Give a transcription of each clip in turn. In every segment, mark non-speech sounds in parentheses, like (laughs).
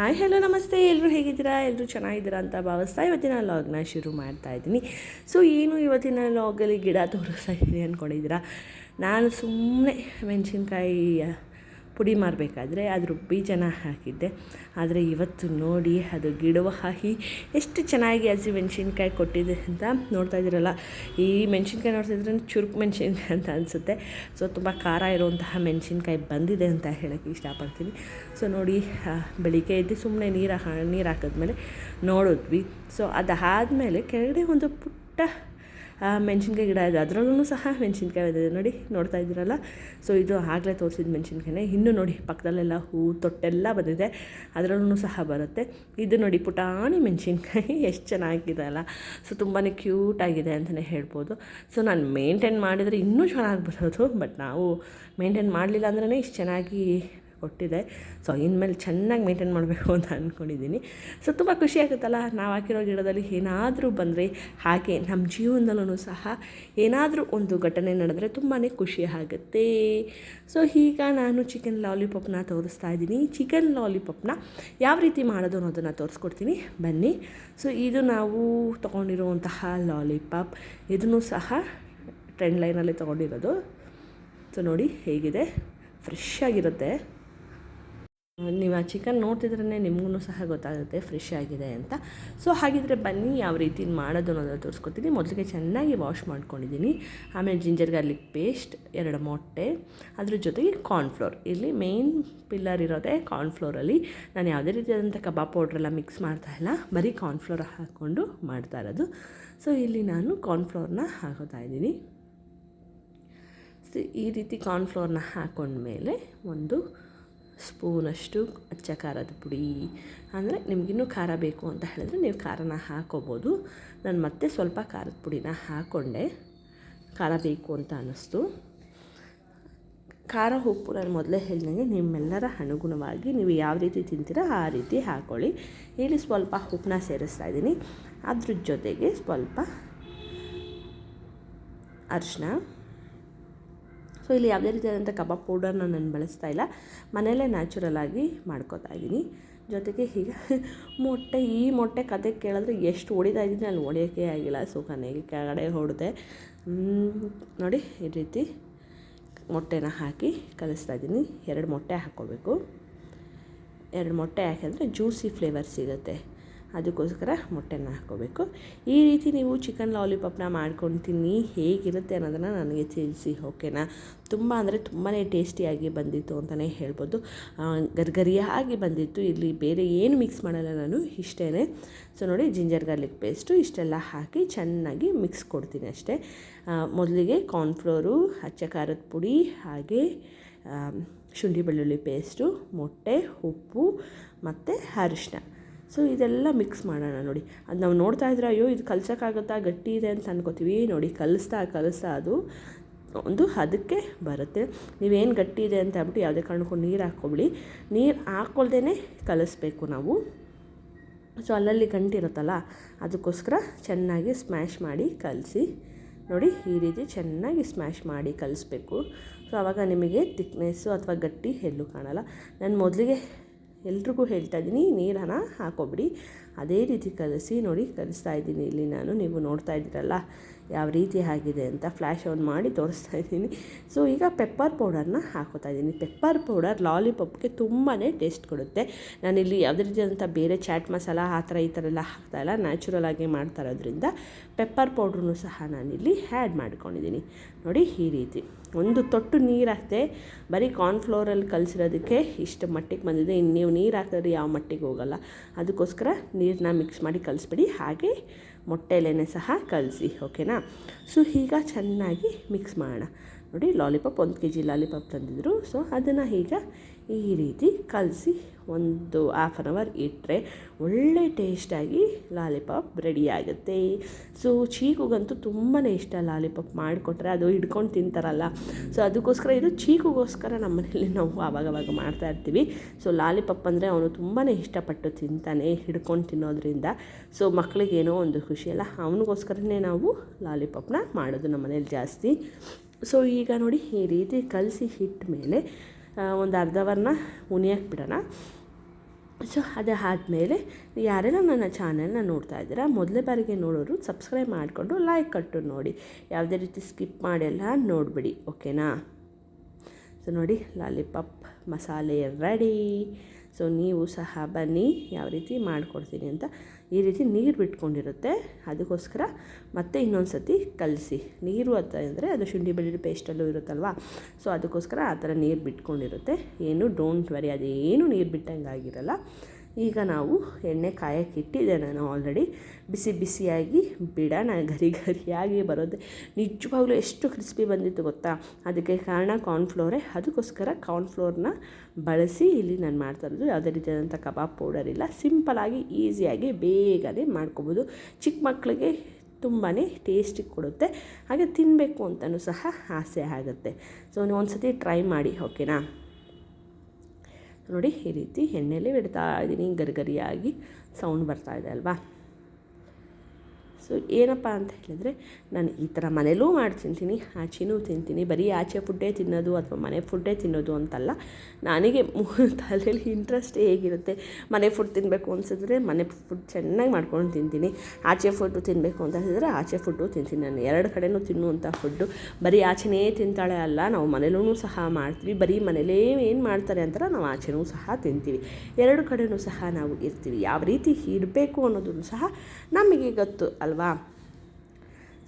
Hi, hello, ನಮಸ್ತೆ. ಎಲ್ಲರೂ ಹೇಗಿದ್ದೀರಾ? ಎಲ್ಲರೂ ಚೆನ್ನಾಗಿದ್ದೀರಾ ಅಂತ ಭಾವಿಸ್ತಾ ಇವತ್ತಿನ ಲಾಗ್ನ ಶುರು ಮಾಡ್ತಾ ಇದ್ದೀನಿ. ಸೊ ಏನು ಇವತ್ತಿನ ಲಾಗಲ್ಲಿ ಗಿಡ ತೋರಿಸ್ತಾ ಇದ್ದೀನಿ ಅಂದ್ಕೊಂಡಿದ್ದೀರಾ ನಾನು ಸುಮ್ಮನೆ ಮೆಣಸಿನ್ಕಾಯಿ ಪುಡಿ ಮಾಡಬೇಕಾದ್ರೆ ಅದ್ರ ಬೀಜನ ಹಾಕಿದ್ದೆ. ಆದರೆ ಇವತ್ತು ನೋಡಿ ಅದು ಗಿಡವಾಗಿ ಎಷ್ಟು ಚೆನ್ನಾಗಿ ಹಸಿ ಮೆಣಸಿನ್ಕಾಯಿ ಕೊಟ್ಟಿದೆ ಅಂತ ನೋಡ್ತಾ ಇದ್ದೀರಲ್ಲ. ಈ ಮೆಣಸಿನ್ಕಾಯಿ ನೋಡ್ತಿದ್ರೆ ಚುರುಕು ಮೆಣಸಿನ್ಕಾಯಿ ಅಂತ ಅನಿಸುತ್ತೆ. ಸೊ, ತುಂಬ ಖಾರ ಇರುವಂತಹ ಮೆಣಸಿನ್ಕಾಯಿ ಬಂದಿದೆ ಅಂತ ಹೇಳೋಕ್ಕೆ ಇಷ್ಟಪಡ್ತೀನಿ. ಸೊ, ನೋಡಿ ಬೆಳಿಗ್ಗೆ ಎದ್ದು ಸುಮ್ಮನೆ ನೀರು ನೀರು ಹಾಕಿದ್ಮೇಲೆ ನೋಡಿದ್ವಿ. ಸೊ, ಅದಾದಮೇಲೆ ಕೆಳಗಡೆ ಒಂದು ಪುಟ್ಟ ಮೆಣಸಿನ್ಕಾಯಿ ಗಿಡ ಇದೆ. ಅದರಲ್ಲೂ ಸಹ ಮೆಣಸಿನ್ಕಾಯಿ ಇದೆ. ನೋಡಿ, ನೋಡ್ತಾ ಇದ್ದೀರಲ್ಲ? ಸೊ ಇದು ಆಗಲೇ ತೋರಿಸಿದ ಮೆಣಸಿನ್ಕಾಯಿನೇ. ಇನ್ನೂ ನೋಡಿ, ಪಕ್ಕದಲ್ಲೆಲ್ಲ ಹೂ, ತೊಟ್ಟೆಲ್ಲ ಬಂದಿದೆ. ಅದರಲ್ಲೂ ಸಹ ಬರುತ್ತೆ. ಇದು ನೋಡಿ, ಪುಟಾಣಿ ಮೆಣಸಿನ್ಕಾಯಿ. (laughs) ಎಷ್ಟು ಚೆನ್ನಾಗಿದೆ ಅಲ್ಲ? ಸೊ ತುಂಬಾ ಕ್ಯೂಟಾಗಿದೆ ಅಂತಲೇ ಹೇಳ್ಬೋದು. ಸೊ ನಾನು ಮೇಂಟೈನ್ ಮಾಡಿದರೆ ಇನ್ನೂ ಚೆನ್ನಾಗಿ ಬರೋದು. ಬಟ್ ನಾವು ಮೇಂಟೈನ್ ಮಾಡಲಿಲ್ಲ ಅಂದ್ರೇ ಇಷ್ಟು ಚೆನ್ನಾಗಿ ಕೊಟ್ಟಿದೆ. ಸೊ ಇನ್ಮೇಲೆ ಚೆನ್ನಾಗಿ ಮೇಂಟೈನ್ ಮಾಡಬೇಕು ಅಂತ ಅಂದ್ಕೊಂಡಿದ್ದೀನಿ ಸೊ ತುಂಬ ಖುಷಿ ಆಗುತ್ತಲ್ಲ, ನಾವು ಹಾಕಿರೋ ಗಿಡದಲ್ಲಿ ಏನಾದರೂ ಬಂದರೆ, ಹಾಗೆ ನಮ್ಮ ಜೀವನದಲ್ಲೂ ಸಹ ಏನಾದರೂ ಒಂದು ಘಟನೆ ನಡೆದರೆ ತುಂಬಾ ಖುಷಿ ಆಗುತ್ತೆ. ಸೊ ಈಗ ನಾನು ಚಿಕನ್ ಲಾಲಿಪಾಪ್ನ ತೋರಿಸ್ತಾ ಇದ್ದೀನಿ. ಚಿಕನ್ ಲಾಲಿಪಾಪ್ನ ಯಾವ ರೀತಿ ಮಾಡೋದು ಅನ್ನೋದನ್ನು ತೋರಿಸ್ಕೊಡ್ತೀನಿ. ಬನ್ನಿ. ಸೊ ಇದು ನಾವು ತೊಗೊಂಡಿರುವಂತಹ ಲಾಲಿಪಾಪ್ ಇದನ್ನು ಸಹ ಟ್ರೆಂಡ್ ಲೈನಲ್ಲಿ ತೊಗೊಂಡಿರೋದು. ಸೊ ನೋಡಿ ಹೇಗಿದೆ. ಫ್ರೆಶ್ ಆಗಿರುತ್ತೆ. ನೀವು ಆ ಚಿಕನ್ ನೋಡ್ತಿದ್ರೇ ನಿಮಗೂ ಸಹ ಗೊತ್ತಾಗುತ್ತೆ ಫ್ರೆಶ್ ಆಗಿದೆ ಅಂತ. ಸೊ ಹಾಗಿದ್ರೆ ಬನ್ನಿ, ಯಾವ ರೀತಿ ಮಾಡೋದು ಅನ್ನೋದನ್ನು ತೋರಿಸ್ಕೊತೀನಿ ಮೊದಲಿಗೆ ಚೆನ್ನಾಗಿ ವಾಶ್ ಮಾಡ್ಕೊಂಡಿದ್ದೀನಿ. ಆಮೇಲೆ ಜಿಂಜರ್ ಗಾರ್ಲಿಕ್ ಪೇಸ್ಟ್ ಎರಡು ಮೊಟ್ಟೆ, ಅದ್ರ ಜೊತೆಗೆ ಕಾರ್ನ್ಫ್ಲೋರ್ ಇಲ್ಲಿ ಮೇಯ್ನ್ ಪಿಲ್ಲರ್ ಇರೋದೇ ಕಾರ್ನ್ಫ್ಲೋರಲ್ಲಿ ನಾನು ಯಾವುದೇ ರೀತಿಯಾದಂಥ ಕಬಾಬ್ ಪೌಡ್ರೆಲ್ಲ ಮಿಕ್ಸ್ ಮಾಡ್ತಾ ಇಲ್ಲ. ಬರೀ ಕಾರ್ನ್ಫ್ಲೋರ್ ಹಾಕ್ಕೊಂಡು ಮಾಡ್ತಾ ಇರೋದು. ಸೊ ಇಲ್ಲಿ ನಾನು ಕಾರ್ನ್ಫ್ಲೋರ್ನ ಹಾಕೋತಾ ಇದ್ದೀನಿ. ಈ ರೀತಿ ಕಾರ್ನ್ಫ್ಲೋರ್ನ ಹಾಕೊಂಡ್ಮೇಲೆ ಒಂದು ಸ್ಪೂನಷ್ಟು ಅಚ್ಚ ಖಾರದ ಪುಡಿ. ಅಂದರೆ ನಿಮಗಿನ್ನೂ ಖಾರ ಬೇಕು ಅಂತ ಹೇಳಿದ್ರೆ ನೀವು ಖಾರನ ಹಾಕೋಬೋದು. ನಾನು ಮತ್ತೆ ಸ್ವಲ್ಪ ಖಾರದ ಪುಡಿನ ಹಾಕ್ಕೊಂಡೆ ಖಾರ ಬೇಕು ಅಂತ ಅನ್ನಿಸ್ತು. ಖಾರ ಉಪ್ಪು ನಾನು ಮೊದಲೇ ಹೇಳಿದಂಗೆ ನಿಮ್ಮೆಲ್ಲರ ಅನುಗುಣವಾಗಿ ನೀವು ಯಾವ ರೀತಿ ತಿಂತೀರೋ ಆ ರೀತಿ ಹಾಕ್ಕೊಳ್ಳಿ ಇಲ್ಲಿ ಸ್ವಲ್ಪ ಉಪ್ಪನ್ನ ಸೇರಿಸ್ತಾ ಇದ್ದೀನಿ. ಅದ್ರ ಜೊತೆಗೆ ಸ್ವಲ್ಪ ಅರಿಶಿನ ಸೊ ಇಲ್ಲಿ ಯಾವುದೇ ರೀತಿಯಾದಂಥ ಕಬಾಬ್ ಪೌಡರ್ನ ನಾನು ಬಳಸ್ತಾ ಇಲ್ಲ. ಮನೆಯಲ್ಲೇ ನ್ಯಾಚುರಲ್ ಆಗಿ ಮಾಡ್ಕೋತಾ ಇದ್ದೀನಿ. ಜೊತೆಗೆ ಈಗ ಮೊಟ್ಟೆ, ಈ ಮೊಟ್ಟೆ ಕತೆ ಕೇಳಿದ್ರೆ ಎಷ್ಟು ಹೊಡಿತಾ ಇದ್ದೀನಿ ಅಲ್ಲಿ ಹೊಡೆಯೋಕ್ಕೆ ಆಗಿಲ್ಲ. ಸೊ ಕೆಳಗಡೆ ಹೊಡೆದೆ. ನೋಡಿ, ಈ ರೀತಿ ಮೊಟ್ಟೆನ ಹಾಕಿ ಕಲಿಸ್ತಾ ಇದ್ದೀನಿ. ಎರಡು ಮೊಟ್ಟೆ ಹಾಕ್ಕೋಬೇಕು. ಎರಡು ಮೊಟ್ಟೆ ಹಾಕಿದ್ರೆ ಜ್ಯೂಸಿ ಫ್ಲೇವರ್ ಸಿಗುತ್ತೆ. ಅದಕ್ಕೋಸ್ಕರ ಮೊಟ್ಟೆನ ಹಾಕ್ಕೋಬೇಕು. ಈ ರೀತಿ ನೀವು ಚಿಕನ್ ಲಾಲಿಪಾಪ್ನ ಮಾಡ್ಕೊಂಡು ತಿನ್ನಿ ಹೇಗಿರುತ್ತೆ ಅನ್ನೋದನ್ನು ನನಗೆ ತಿಳಿಸಿ, ಓಕೆನಾ? ತುಂಬ ಅಂದರೆ ತುಂಬಾ ಟೇಸ್ಟಿಯಾಗಿ ಬಂದಿತ್ತು ಅಂತಲೇ ಹೇಳ್ಬೋದು. ಗರ್ಗರಿಯಾಗಿ ಬಂದಿತ್ತು. ಇಲ್ಲಿ ಬೇರೆ ಏನು ಮಿಕ್ಸ್ ಮಾಡಲ್ಲ ನಾನು ಇಷ್ಟೇ ಸೊ, ನೋಡಿ, ಜಿಂಜರ್ ಗಾರ್ಲಿಕ್ ಪೇಸ್ಟು ಇಷ್ಟೆಲ್ಲ ಹಾಕಿ ಚೆನ್ನಾಗಿ ಮಿಕ್ಸ್ ಕೊಡ್ತೀನಿ ಅಷ್ಟೇ. ಮೊದಲಿಗೆ ಕಾರ್ನ್ಫ್ಲೋರು ಹಚ್ಚ ಖಾರದ ಪುಡಿ, ಹಾಗೆ ಶುಂಠಿ ಬೆಳ್ಳುಳ್ಳಿ ಪೇಸ್ಟು, ಮೊಟ್ಟೆ, ಉಪ್ಪು, ಮತ್ತು ಅರಿಶಿನ ಸೊ ಇದೆಲ್ಲ ಮಿಕ್ಸ್ ಮಾಡೋಣ ನೋಡಿ. ಅದು ನಾವು ನೋಡ್ತಾ ಇದ್ರೆ, ಅಯ್ಯೋ, ಇದು ಕಲ್ಸೋಕ್ಕಾಗುತ್ತಾ? ಗಟ್ಟಿ ಇದೆ ಅಂತ ಅನ್ಕೋತೀವಿ. ನೋಡಿ, ಕಲಿಸ್ತಾ ಕಲಿಸ್ತಾ ಅದು ಒಂದು ಅದಕ್ಕೆ ಬರುತ್ತೆ. ನೀವೇನು ಗಟ್ಟಿ ಇದೆ ಅಂತ ಹೇಳ್ಬಿಟ್ಟು ಯಾವುದೇ ಕಾರಣಕ್ಕೂ ನೀರು ಹಾಕ್ಕೊಬಿಡಿ. ನೀರು ಹಾಕ್ಕೊಳ್ದೇ ಕಲಿಸ್ಬೇಕು ನಾವು. ಸೊ, ಅಲ್ಲಲ್ಲಿ ಗಂಟಿರುತ್ತಲ್ಲ ಅದಕ್ಕೋಸ್ಕರ ಚೆನ್ನಾಗಿ ಸ್ಮ್ಯಾಶ್ ಮಾಡಿ ಕಲಸಿ. ನೋಡಿ, ಈ ರೀತಿ ಚೆನ್ನಾಗಿ ಸ್ಮ್ಯಾಶ್ ಮಾಡಿ ಕಲಿಸ್ಬೇಕು. ಸೊ ಆವಾಗ ನಿಮಗೆ ತಿಕ್ನೆಸ್ಸು ಅಥವಾ ಗಟ್ಟಿ ಎಲ್ಲೂ ಕಾಣಲ್ಲ. ನಾನು ಮೊದಲಿಗೆ ಎಲ್ರಿಗೂ ಹೇಳ್ತಾ ಇದ್ದೀನಿ, ನೀರನ್ನು ಹಾಕೋಬಿಡಿ. ಅದೇ ರೀತಿ ಕಲಸಿ ನೋಡಿ, ಕಲಿಸ್ತಾ ಇದ್ದೀನಿ. ಇಲ್ಲಿ ನಾನು, ನೀವು ನೋಡ್ತಾ ಇದ್ದೀರಲ್ಲ, ಯಾವ ರೀತಿ ಆಗಿದೆ ಅಂತ ಫ್ಲ್ಯಾಶ್ ಆನ್ ಮಾಡಿ ತೋರಿಸ್ತಾ ಇದ್ದೀನಿ. ಸೊ ಈಗ ಪೆಪ್ಪರ್ ಪೌಡರ್ನ ಹಾಕೋತಾ ಇದ್ದೀನಿ. ಪೆಪ್ಪರ್ ಪೌಡರ್ ಲಾಲಿಪಾಪ್ಗೆ ತುಂಬಾ ಟೇಸ್ಟ್ ಕೊಡುತ್ತೆ. ನಾನಿಲ್ಲಿ ಯಾವುದೇ ರೀತಿಯಾದಂಥ ಬೇರೆ ಚಾಟ್ ಮಸಾಲ ಆ ಥರ ಈ ಥರ ಎಲ್ಲ ಹಾಕ್ತಾಯಿಲ್ಲ ನ್ಯಾಚುರಲ್ ಆಗಿ ಮಾಡ್ತಾ ಇರೋದ್ರಿಂದ ಪೆಪ್ಪರ್ ಪೌಡ್ರೂ ಸಹ ನಾನಿಲ್ಲಿ ಆ್ಯಡ್ ಮಾಡ್ಕೊಂಡಿದ್ದೀನಿ. ನೋಡಿ, ಈ ರೀತಿ. ಒಂದು ತೊಟ್ಟು ನೀರು ಹಾಕ್ತೆ ಬರೀ ಕಾರ್ನ್ಫ್ಲೋರಲ್ಲಿ ಕಲಸಿರೋದಕ್ಕೆ ಇಷ್ಟು ಮಟ್ಟಿಗೆ ಬಂದಿದೆ. ಇನ್ನು ನೀವು ನೀರು ಹಾಕಿದ್ರೆ ಯಾವ ಮಟ್ಟಿಗೆ ಹೋಗಲ್ಲ. ಅದಕ್ಕೋಸ್ಕರ ನೀರನ್ನ ಮಿಕ್ಸ್ ಮಾಡಿ ಕಲಿಸ್ಬಿಡಿ. ಹಾಗೆ ಮೊಟ್ಟೆಲೇ ಸಹ ಕಲಸಿ ಓಕೆನಾ ಸೊ ಈಗ ಚೆನ್ನಾಗಿ ಮಿಕ್ಸ್ ಮಾಡೋಣ. ನೋಡಿ ಲಾಲಿಪಾಪ್ ಒಂದು ಕೆ ಜಿ ಲಾಲಿಪಾಪ್ ತಂದಿದ್ರು. ಸೊ ಅದನ್ನು ಈಗ ಈ ರೀತಿ ಕಲಸಿ ಒಂದು ಹಾಫ್ ಆನ್ ಅವರ್ ಇಟ್ಟರೆ ಒಳ್ಳೆ ಟೇಸ್ಟಾಗಿ ಲಾಲಿಪಾಪ್ ರೆಡಿ ಆಗುತ್ತೆ. ಸೊ ಚೀಕುಗಂತೂ ತುಂಬಾ ಇಷ್ಟ ಲಾಲಿಪಾಪ್ ಮಾಡಿಕೊಟ್ರೆ. ಅದು ಹಿಡ್ಕೊಂಡು ತಿಂತಾರಲ್ಲ. ಸೊ ಅದಕ್ಕೋಸ್ಕರ ಇದು ಚೀಕುಗೋಸ್ಕರ ನಮ್ಮ ಮನೇಲಿ ನಾವು ಆವಾಗವಾಗ ಮಾಡ್ತಾ ಇರ್ತೀವಿ. ಸೊ ಲಾಲಿಪಾಪ್ ಅಂದರೆ ಅವನು ತುಂಬಾ ಇಷ್ಟಪಟ್ಟು ತಿಂತಾನೆ, ಹಿಡ್ಕೊಂಡು ತಿನ್ನೋದ್ರಿಂದ. ಸೊ ಮಕ್ಕಳಿಗೇನೋ ಒಂದು ಖುಷಿ ಅಲ್ಲ. ಅವನಿಗೋಸ್ಕರನೇ ನಾವು ಲಾಲಿಪಾಪ್ನ ಮಾಡೋದು ನಮ್ಮ ಮನೇಲಿ ಜಾಸ್ತಿ. ಸೊ ಈಗ ನೋಡಿ ಈ ರೀತಿ ಕಲಸಿ ಹಿಟ್ಟ ಮೇಲೆ ಒಂದು ಅರ್ಧ ಅವರ್ನ ಉನಿಯಕ್ಕೆ ಬಿಡೋಣ. ಸೊ ಅದು ಆದಮೇಲೆ ಯಾರೆಲ್ಲ ನನ್ನ ಚಾನೆಲ್ನ ನೋಡ್ತಾ ಇದ್ದೀರಾ, ಮೊದಲೇ ಬಾರಿಗೆ ನೋಡೋರು ಸಬ್ಸ್ಕ್ರೈಬ್ ಮಾಡಿಕೊಂಡು ಲೈಕ್ ಕಟ್ಟು ನೋಡಿ. ಯಾವುದೇ ರೀತಿ ಸ್ಕಿಪ್ ಮಾಡೆಲ್ಲ ನೋಡಿಬಿಡಿ ಓಕೆನಾ ಸೊ ನೋಡಿ ಲಾಲಿಪಾಪ್ ಮಸಾಲೆ ರೆಡಿ ಸೊ ನೀವು ಸಹ ಬನ್ನಿ, ಯಾವ ರೀತಿ ಮಾಡಿಕೊಡ್ತೀನಿ ಅಂತ. ಈ ರೀತಿ ನೀರು ಬಿಟ್ಕೊಂಡಿರುತ್ತೆ. ಅದಕ್ಕೋಸ್ಕರ ಮತ್ತೆ ಇನ್ನೊಂದು ಸತಿ ಕಲಸಿ. ನೀರು ಅಂತ ಅಂದರೆ ಅದು ಶುಂಠಿ ಬೆಳ್ಳುಳ್ಳಿ ಪೇಸ್ಟಲ್ಲೂ ಇರುತ್ತಲ್ವ? ಸೊ ಅದಕ್ಕೋಸ್ಕರ ಆ ಥರ ನೀರು ಬಿಟ್ಕೊಂಡಿರುತ್ತೆ. ಏನು ಡೋಂಟ್ ವರಿ ಅದೇನು ನೀರು ಬಿಟ್ಟಂಗೆ ಆಗಿರಲ್ಲ. ಈಗ ನಾವು ಎಣ್ಣೆ ಕಾಯಕ್ಕೆ ಇಟ್ಟಿದ್ದೆ ನಾನು ಆಲ್ರೆಡಿ ಬಿಸಿ ಬಿಸಿಯಾಗಿ ಬಿಡೋಣ. ಗರಿ ಗರಿಯಾಗಿ ಬರೋದು. ನಿಜವಾಗ್ಲೂ ಎಷ್ಟು ಕ್ರಿಸ್ಪಿ ಬಂದಿತ್ತು ಗೊತ್ತಾ? ಅದಕ್ಕೆ ಕಾರಣ ಕಾರ್ನ್ಫ್ಲೋರೇ ಅದಕ್ಕೋಸ್ಕರ ಕಾರ್ನ್ಫ್ಲೋರ್ನ ಬಳಸಿ ಇಲ್ಲಿ ನಾನು ಮಾಡ್ತಾ ಇರೋದು. ಯಾವುದೇ ರೀತಿಯಾದಂಥ ಕಬಾಬ್ ಪೌಡರ್ ಇಲ್ಲ. ಸಿಂಪಲಾಗಿ ಈಸಿಯಾಗಿ ಬೇಗನೆ ಮಾಡ್ಕೋಬೋದು. ಚಿಕ್ಕ ಮಕ್ಕಳಿಗೆ ತುಂಬಾ ಟೇಸ್ಟಿ ಕೊಡುತ್ತೆ. ಹಾಗೆ ತಿನ್ನಬೇಕು ಅಂತಲೂ ಸಹ ಆಸೆ ಆಗುತ್ತೆ. ಸೊ ನೀವು ಒಂದು ಸತಿ ಟ್ರೈ ಮಾಡಿ ಓಕೆನಾ ನೋಡಿ ಈ ರೀತಿ ಎಣ್ಣೆಯಲ್ಲಿ ಬಿಡ್ತಾ ಇದ್ದೀನಿ ಗರಿಗರಿಯಾಗಿ. ಸೌಂಡ್ ಬರ್ತಾ ಇದೆ ಅಲ್ವಾ? ಸೊ ಏನಪ್ಪ ಅಂತ ಹೇಳಿದ್ರೆ, ನಾನು ಈ ಥರ ಮನೇಲೂ ಮಾಡಿ ತಿಂತೀನಿ ಆಚೆನೂ ತಿಂತೀನಿ, ಬರೀ ಆಚೆ ಫುಡ್ಡೇ ತಿನ್ನೋದು ಅಥವಾ ಮನೆ ಫುಡ್ಡೇ ತಿನ್ನೋದು ಅಂತಲ್ಲ, ನನಗೆ (laughs) ತಲೆಯಲ್ಲಿ ಇಂಟ್ರೆಸ್ಟ್ ಹೇಗಿರುತ್ತೆ? ಮನೆ ಫುಡ್ ತಿನ್ನಬೇಕು ಅನಿಸಿದ್ರೆ ಮನೆ ಫುಡ್ ಚೆನ್ನಾಗಿ ಮಾಡ್ಕೊಂಡು ತಿಂತೀನಿ, ಆಚೆ ಫುಡ್ಡು ತಿನ್ನಬೇಕು ಅಂತ ಹೇಳಿದರೆ ಆಚೆ ಫುಡ್ಡು ತಿಂತೀನಿ. ನಾನು ಎರಡು ಕಡೆನೂ ತಿನ್ನುವಂಥ ಫುಡ್ಡು ಬರೀ ಆಚೆನೇ ತಿಂತಾಳೆ ಅಲ್ಲ, ನಾವು ಮನೇಲೂ ಸಹ ಮಾಡ್ತೀವಿ, ಬರೀ ಮನೇಲೇ ಏನು ಮಾಡ್ತಾರೆ ಅಂತಾರೆ ನಾವು ಆಚೆನೂ ಸಹ ತಿಂತೀವಿ. ಎರಡು ಕಡೆನೂ ಸಹ ನಾವು ಇರ್ತೀವಿ. ಯಾವ ರೀತಿ ಇರಬೇಕು ಅನ್ನೋದನ್ನು ಸಹ ನಮಗೆ ಗೊತ್ತು ಅಲ್ವಾ?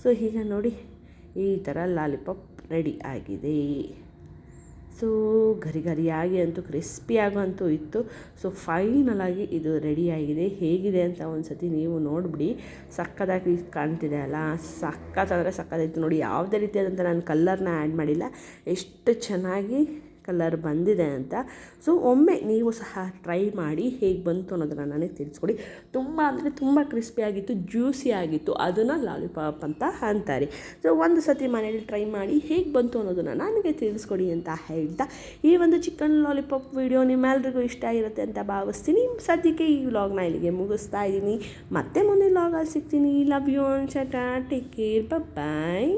ಸೊ ಈಗ ನೋಡಿ, ಈ ಥರ ಲಾಲಿಪಾಪ್ ರೆಡಿ ಆಗಿದೆ. ಸೊ ಗರಿ ಗರಿಯಾಗಿ ಅಂತೂ ಕ್ರಿಸ್ಪಿಯಾಗೋ ಆಗುವಂತೂ ಇತ್ತು. ಸೊ ಫೈನಲಾಗಿ ಇದು ರೆಡಿಯಾಗಿದೆ ಹೇಗಿದೆ ಅಂತ ಒಂದು ಸತಿ ನೀವು ನೋಡಿಬಿಡಿ. ಸಕ್ಕದಾಗಿ ಕಾಣ್ತಿದೆ ಅಲ್ಲ? ಸಕ್ಕತ್ತಾದರೆ ಸಕ್ಕತ್ತಾಯಿತು ನೋಡಿ. ಯಾವುದೇ ರೀತಿಯಾದಂಥ ನಾನು ಕಲ್ಲರ್ನ ಆ್ಯಡ್ ಮಾಡಿಲ್ಲ. ಎಷ್ಟು ಚೆನ್ನಾಗಿ ಕಲರ್ ಬಂದಿದೆ ಅಂತ. ಸೊ ಒಮ್ಮೆ ನೀವು ಸಹ ಟ್ರೈ ಮಾಡಿ ಹೇಗೆ ಬಂತು ಅನ್ನೋದನ್ನು ನನಗೆ ತಿಳಿಸ್ಕೊಡಿ. ತುಂಬ ಅಂದರೆ ತುಂಬ ಕ್ರಿಸ್ಪಿಯಾಗಿತ್ತು ಜ್ಯೂಸಿ ಆಗಿತ್ತು. ಅದನ್ನು ಲಾಲಿಪಾಪ್ ಅಂತ ಅಂತಾರೆ. ಸೊ ಒಂದು ಸತಿ ಮನೇಲಿ ಟ್ರೈ ಮಾಡಿ ಹೇಗೆ ಬಂತು ಅನ್ನೋದನ್ನು ನನಗೆ ತಿಳಿಸ್ಕೊಡಿ ಅಂತ ಹೇಳ್ತಾ ಈ ಒಂದು ಚಿಕನ್ ಲಾಲಿಪಾಪ್ ವಿಡಿಯೋ ನಿಮ್ಮೆಲ್ಲರಿಗೂ ಇಷ್ಟ ಆಗಿರುತ್ತೆ ಅಂತ ಭಾವಿಸ್ತೀನಿ. ಸದ್ಯಕ್ಕೆ ಈ ವ್ಲಾಗ್ನ ಇಲ್ಲಿಗೆ ಮುಗಿಸ್ತಾ ಇದ್ದೀನಿ. ಮತ್ತೆ ಮುಂದಿನ ವ್ಲಾಗಲ್ಲಿ ಸಿಗ್ತೀನಿ. ಲವ್ ಯು ಚಟ ಟೇಕ್ ಕೇರ್ ಬಾಯ್